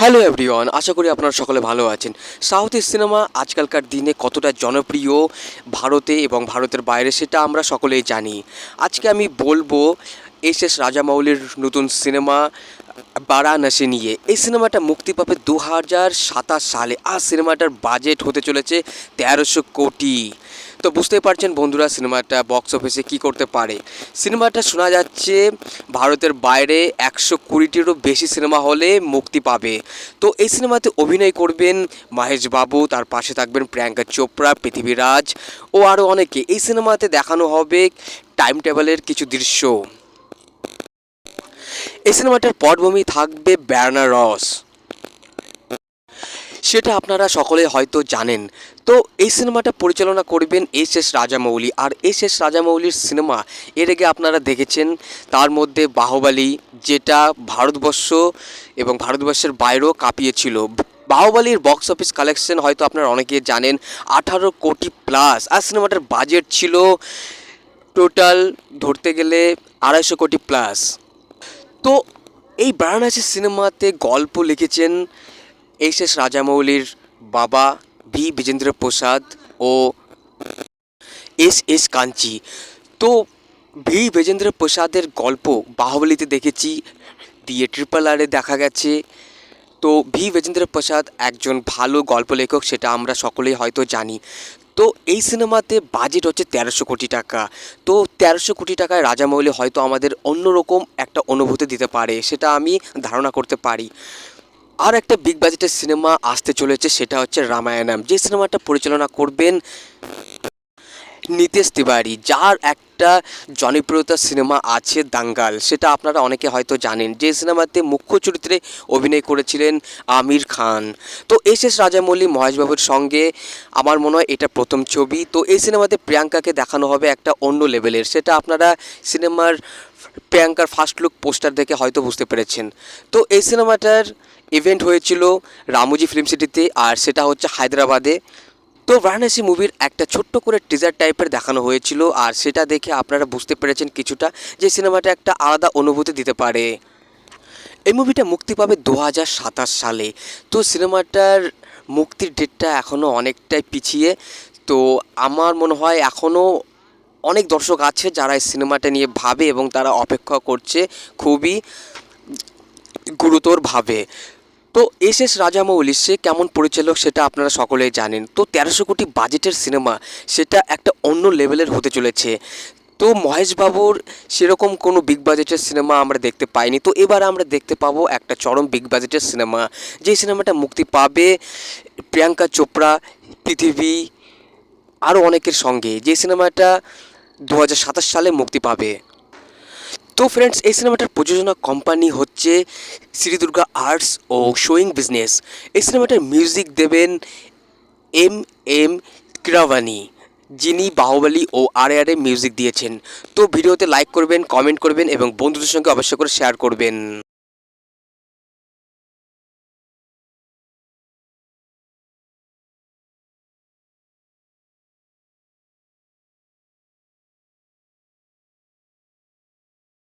Hello everyone আশা করি আপনারা সকলে ভালো আছেন। সাউথের সিনেমা আজকালকার দিনে কতটা জনপ্রিয় ভারতে এবং ভারতের বাইরে সেটা আমরা সকলেই জানি। আজকে আমি বলব এস এস রাজামৌলির নতুন সিনেমা বারাণসী নিয়ে। এই সিনেমাটা মুক্তি পাবে দু হাজার সাতাশ সালে। আর সিনেমাটার বাজেট হতে চলেছে তেরোশো কোটি। তো বুঝতেই পারছেন বন্ধুরা সিনেমাটা বক্স অফিসে কী করতে পারে। সিনেমাটা শোনা যাচ্ছে ভারতের বাইরে একশো কুড়িটিরও বেশি সিনেমা হলে মুক্তি পাবে। তো এই সিনেমাতে অভিনয় করবেন মহেশ বাবু, তার পাশে থাকবেন প্রিয়াঙ্কা চোপড়া পৃথিবীরাজ ও আরও অনেকে। এই সিনেমাতে দেখানো হবে টাইম টেবিলের কিছু দৃশ্য। এই সিনেমাটার পটভূমি থাকবে বেনারস সেটা আপনারা সকলে হয়তো জানেন। তো এই সিনেমাটা পরিচালনা করবেন এস এস রাজামৌলি। আর এস এস রাজামৌলির সিনেমা, এর আগে আপনারা দেখেছেন, তার মধ্যে বাহুবালি, যেটা ভারতবর্ষ এবং ভারতবর্ষের বাইরেও কাঁপিয়েছিল। বাহুবালির বক্স অফিস কালেকশন হয়তো আপনারা অনেকে জানেন, আঠারো কোটি প্লাস। আর সিনেমাটার বাজেট ছিল টোটাল ধরতে গেলে আড়াইশো কোটি প্লাস। তো এই বারাণসী সিনেমাতে গল্প লিখেছেন এস এস রাজামৌলির বাবা ভি বিজেন্দ্র প্রসাদ ও এস এস কাঞ্চি। তো ভি বিজেন্দ্র প্রসাদের গল্প বাহুবলীতে দেখেছি, দিয়ে ট্রিপল আরে দেখা গেছে। তো ভি বিজেন্দ্র প্রসাদ একজন ভালো গল্প লেখক, সেটা আমরা সকলেই হয়তো জানি। তো এই সিনেমাতে বাজেট হচ্ছে তেরোশো কোটি টাকা। তো তেরোশো কোটি টাকায় রাজামৌলি হয়তো আমাদের অন্যরকম একটা অনুভূতি দিতে পারে, সেটা আমি ধারণা করতে পারি। আর একটা বিগ বাজেটের সিনেমা আসতে চলেছে, সেটা হচ্ছে রামায়ণম। যে সিনেমাটা পরিচালনা করবেন নিতেশ তিওয়ারি, যার একটা জনপ্রিয়তা সিনেমা আছে দাঙ্গাল। সেটা আপনারা অনেকে হয়তো জানেন, যে সিনেমাতে মুখ্য চরিত্রে অভিনয় করেছিলেন আমির খান। তো এস এস রাজামৌলি, মহেশবাবুর সঙ্গে আমার মনে হয় এটা প্রথম ছবি। তো এই সিনেমাতে প্রিয়াঙ্কাকে দেখানো হবে একটা অন্য লেভেলের সেটা আপনারা সিনেমার প্রিয়াঙ্কার ফার্স্ট লুক পোস্টার দেখে হয়তো বুঝতে পেরেছেন। তো এই সিনেমাটার ইভেন্ট হয়েছিল রামুজি ফিল্ম সিটিতে আর সেটা হচ্ছে হায়দ্রাবাদে। তো বারাণসী মুভির একটা ছোট্ট করে টিজার টাইপের দেখানো হয়েছিল আর সেটা দেখে আপনারা বুঝতে পেরেছেন কিছুটা যে সিনেমাটা একটা আলাদা অনুভূতি দিতে পারে। এই মুভিটা মুক্তি পাবে দু হাজার সাতাশ সালে। তো সিনেমাটার মুক্তির ডেটটা এখনও অনেকটাই পিছিয়ে। তো আমার মনে হয় এখনও অনেক দর্শক আছে যারা এই সিনেমাটা নিয়ে ভাবে এবং তারা অপেক্ষা করছে খুবই গুরুতরভাবে তো এস এস রাজামৌলি, সে কেমন পরিচালক সেটা আপনারা সকলেই জানেন। তো তেরোশো কোটি বাজেটের সিনেমা, সেটা একটা অন্য লেভেলের হতে চলেছে। তো মহেশ বাবুর সেরকম কোনো বিগ বাজেটের সিনেমা আমরা দেখতে পাইনি। তো এবার আমরা দেখতে পাবো একটা চরম বিগ বাজেটের সিনেমা। যে সিনেমাটা মুক্তি পাবে প্রিয়াঙ্কা চোপড়া, পৃথিবী, আরও অনেকের সঙ্গে। যে সিনেমাটা দু হাজার সাতাশ সালে মুক্তি পাবে। তো ফ্রেন্ডস এই সিনেমাটার প্রযোজনা কোম্পানি হচ্ছে শ্রী দুর্গা আর্টস ও শোয়িং বিজনেস এই সিনেমাটার মিউজিক দেবেন এম এম কিরাভানি যিনি বাহুবলী ও আরে আরে মিউজিক দিয়েছেন। তো ভিডিওতে লাইক করবেন কমেন্ট করবেন এবং বন্ধুদের সঙ্গে অবশ্যই করে শেয়ার করবেন।